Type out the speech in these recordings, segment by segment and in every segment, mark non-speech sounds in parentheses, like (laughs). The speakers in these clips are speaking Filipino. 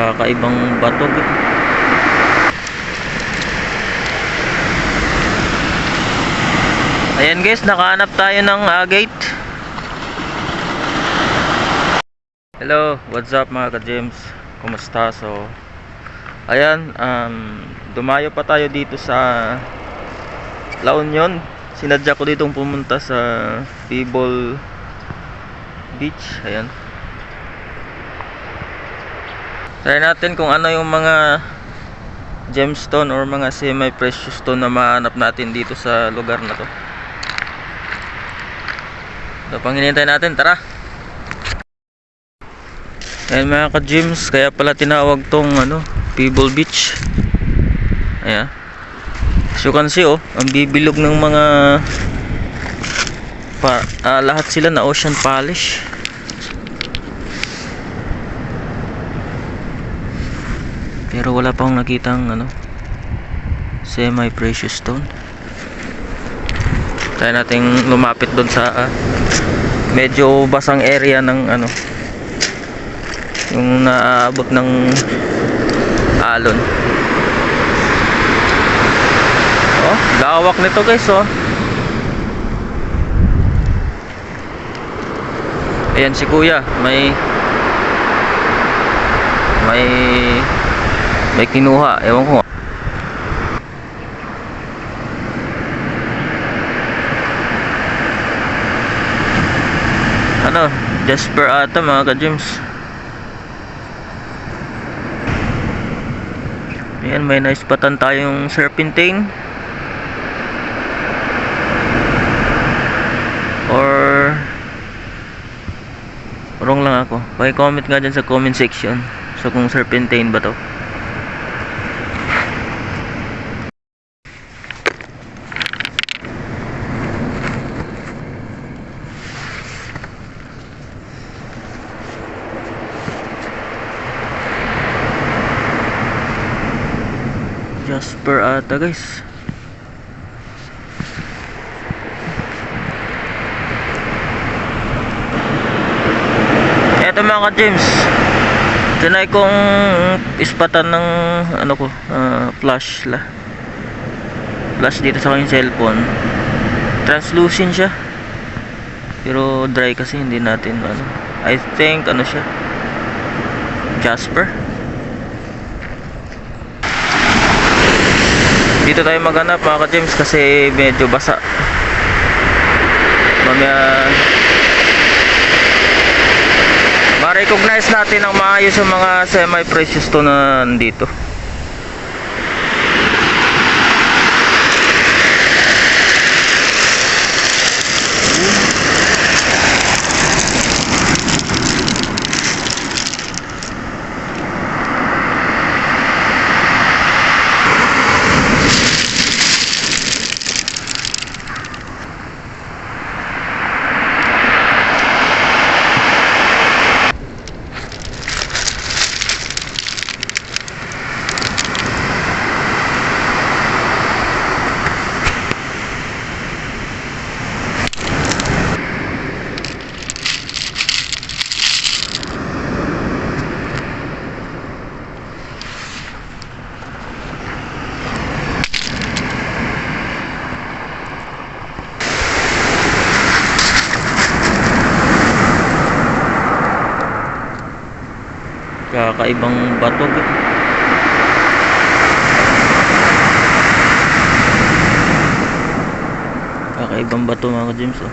Kakaibang batog. Ayan guys, nakahanap tayo ng ah, gate. Hello, what's up mga ka-James? Kumusta? So, ayan, um, dumayo pa tayo dito sa La Union. Sinadya ko ditong pumunta sa People Beach. Ayan. Try natin kung ano yung mga gemstone or mga semi-precious stone na mahanap natin dito sa lugar na to. So, pang hinihintay natin, tara! Ayan mga ka-gyms, kaya pala tinawag tong ano, Pebble Beach. Ayan. As you can see oh, ang bibilog ng mga pa, ah, lahat sila na ocean polish. Pero wala pa akong nakitang ano semi precious stone. Try nating lumapit doon sa ah, medyo basang area ng ano yung naaabot ng alon. Oh, lawak nito guys oh. Ayan si kuya, may may may kinuha, ewan ko. Ano, Jasper ata mga ka-James. Ayan, may naispatan tayong serpentine. Or Wrong lang ako. Paki-comment nga dyan sa comment section. So kung serpentine ba to? Jasper ata guys. Eto mga ka-James. Tinay kong ispatan ng ano ko, ah, flash la. Flash dito sa aking cellphone. Translucent siya. Pero dry kasi hindi natin ano. I think ano siya. Jasper. Dito tayo maghanap mga ka-James kasi medyo basa. Mamaya ma-recognize natin ang maayos yung mga semi-precious to na nandito. Kakaibang batog. Kakaibang bato mga James oh.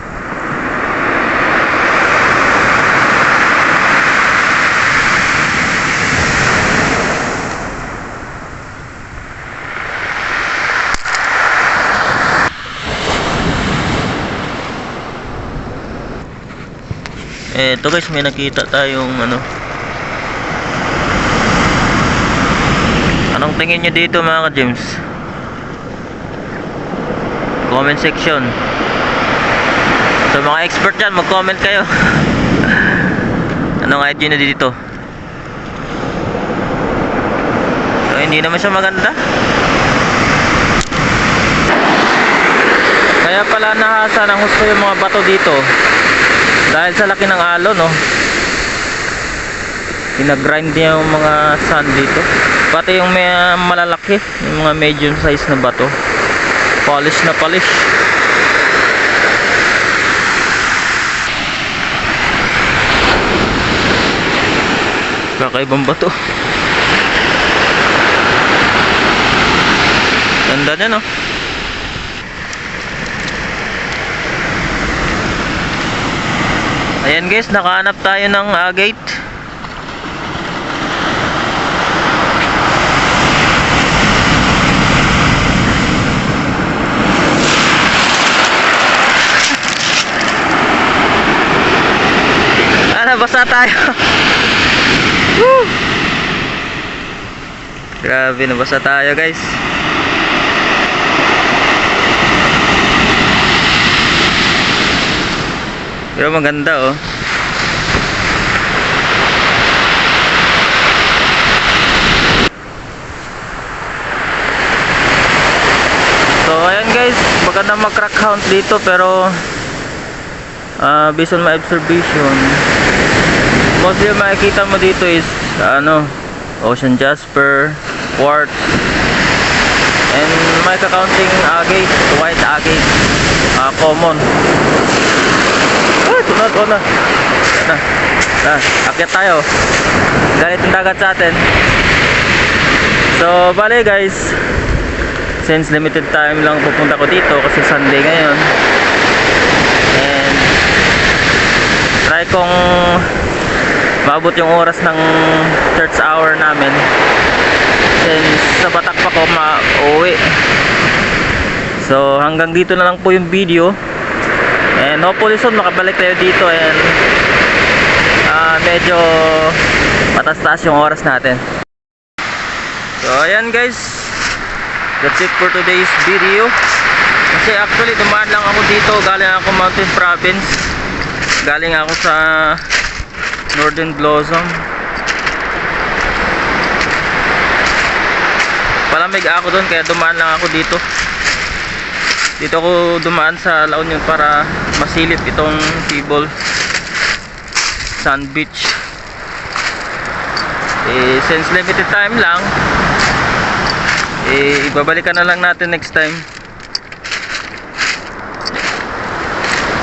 Eh, ito guys, may nakita tayong ano, tingin nyo dito mga ka-James? Comment section. So mga expert dyan, mag-comment kayo. (laughs) Anong idea nyo dito? So hindi naman siya maganda. Kaya pala nahasa ng gusto yung mga bato dito. Dahil sa laki ng alon, no? Pinagrind niya yung mga sand dito. Pati yung may ah, malalaki yung mga medium size na bato. Polish na polish. Kakaibang bato. Ganda niya no? Ayan guys, nakahanap tayo ng agate. Ano, basa tayo. Grabe, nabasa tayo guys. Pero maganda oh. So ayan guys, maganda mag-crack count dito pero ah based on my observation mostly makikita mo dito is ano ocean jasper, quartz and may kakaunting agate, white agate ah common Ah, tunod na. Na. Na, akyat tayo. Galit yung dagat sa atin. So, bale guys. Since limited time lang pupunta ko dito kasi Sunday ngayon. And try kong maabot yung oras ng church hour namin. Since sa Batak pa ko ma-uwi. So, hanggang dito na lang po yung video. And hopefully soon makabalik tayo dito and ah medyo matas-taas yung oras natin. So ayan guys. That's it for today's video. Kasi actually dumaan lang ako dito. Galing ako Mountain Province. Galing ako sa Northern Blossom. Palamig ako doon kaya dumaan lang ako dito. Dito ako dumaan sa La Union para masilip itong Tibol Sand Beach. Eh since limited time lang eh ibabalikan na lang natin next time.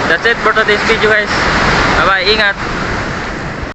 That's it for today's video guys. Bye bye ingat